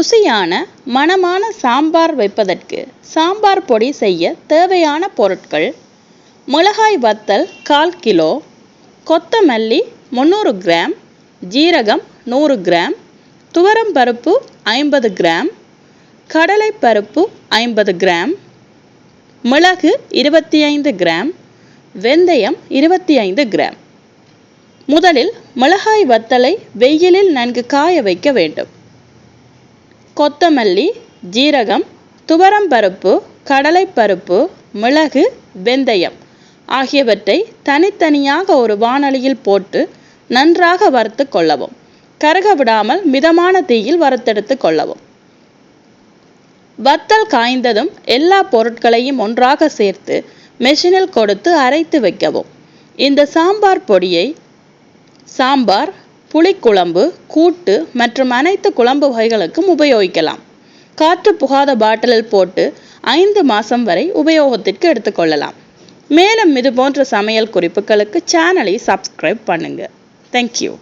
ருசியான மணமான சாம்பார் வைப்பதற்கு சாம்பார் பொடி செய்ய தேவையான பொருட்கள் மிளகாய் வத்தல் கால் கிலோ கொத்தமல்லி முந்நூறு கிராம் ஜீரகம் நூறு கிராம் துவரம்பருப்பு ஐம்பது கிராம் கடலைப்பருப்பு ஐம்பது கிராம் மிளகு இருபத்தி ஐந்து கிராம் வெந்தயம் இருபத்தி ஐந்து கிராம். முதலில் மிளகாய் வத்தலை வெயிலில் நன்கு காய வைக்க வேண்டும். கொத்தமல்லி ஜீரகம் துவரம்பருப்பு கடலைப்பருப்பு மிளகு வெந்தயம் ஆகியவற்றை தனித்தனியாக ஒரு வாணலியில் போட்டு நன்றாக வறுத்து கொள்ளவும். கருக விடாமல் மிதமான தீயில் வறுத்தெடுத்து கொள்ளவும். வத்தல் காய்ந்ததும் எல்லா பொருட்களையும் ஒன்றாக சேர்த்து மெஷினில் கொடுத்து அரைத்து வைக்கவும். இந்த சாம்பார் பொடியை சாம்பார் புளிக்குழம்பு கூட்டு மற்றும் அனைத்து குழம்பு வகைகளுக்கும் உபயோகிக்கலாம். காற்று புகாத பாட்டிலில் போட்டு ஐந்து மாதம் வரை உபயோகத்திற்கு எடுத்துக்கொள்ளலாம் மேலும் இது போன்ற சமையல் குறிப்புகளுக்கு சேனலை சப்ஸ்கிரைப் பண்ணுங்கள் தேங்க்யூ